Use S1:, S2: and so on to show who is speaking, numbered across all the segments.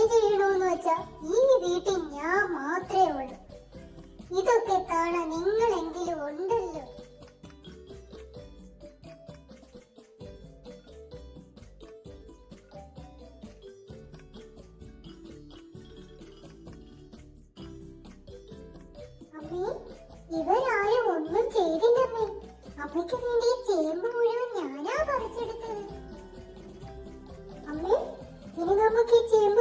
S1: പണി ചെയ്യണമെന്ന് വെച്ചാ ഈ വീട്ടിൽ ഞാൻ മാത്രമേ ഉള്ളൂ. ഇതൊക്കെ കാണാൻ നിങ്ങളെങ്കിലും ഉണ്ടല്ലോ. അമ്മേ ഇവരാരും ഒന്നും ചെയ്തില്ലമ്മേ. അമ്മയ്ക്ക് വേണ്ടി ചേമ്പ് മുഴുവൻ ഞാനാ പറിച്ചെടുത്തത്. അമ്മേ ഇനി നമുക്ക് ചേമ്പ്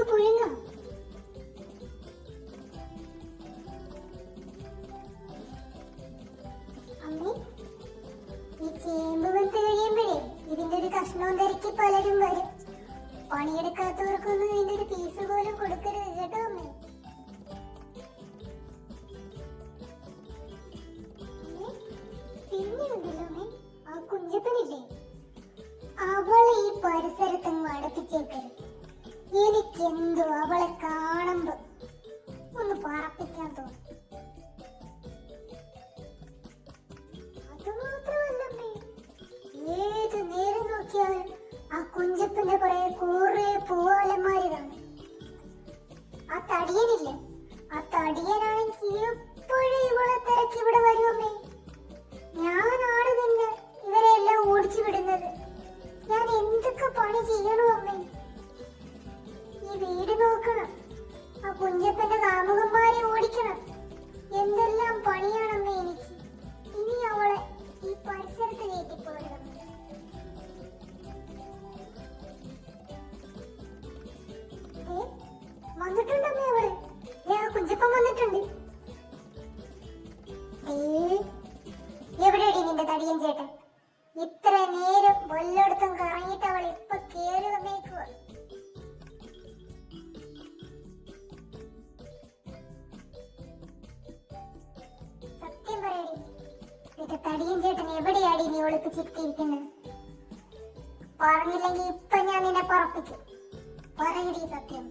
S1: പലരും വരും പണിയെടുക്കാത്തവർക്കൊന്നും ഇതിന്റെ ഒരു പീസ് പോലും കൊടുക്കരുത് കേട്ടോ അമ്മേ. ആ ഈ പരിസരത്തങ്ങ് എനിക്കെന്തോ അവളെ കാണുമ്പോ ഒന്ന് പറപ്പിക്കാൻ തോന്നും. അതുമാത്രമല്ല ഏത് നേരം നോക്കിയാലും കുഞ്ചപ്പന്റെ കുറെ കുറേ പൂവാലന്മാര് കാണും ആ തടിയനില്ലേ? ആ തടിയനാണെങ്കിൽ എപ്പോഴും ഇവളെ തിരക്കി ഇവിടെ വരുമമ്മേ തടിയൻ ചേട്ടൻ എവിടെയാടി നീ ഒളിപ്പിച്ചിരിക്കുന്നത് പറഞ്ഞില്ലെങ്കിൽ ഇപ്പൊ ഞാൻ നിന്നെ പറപ്പിക്കും. പറയടി സത്യം.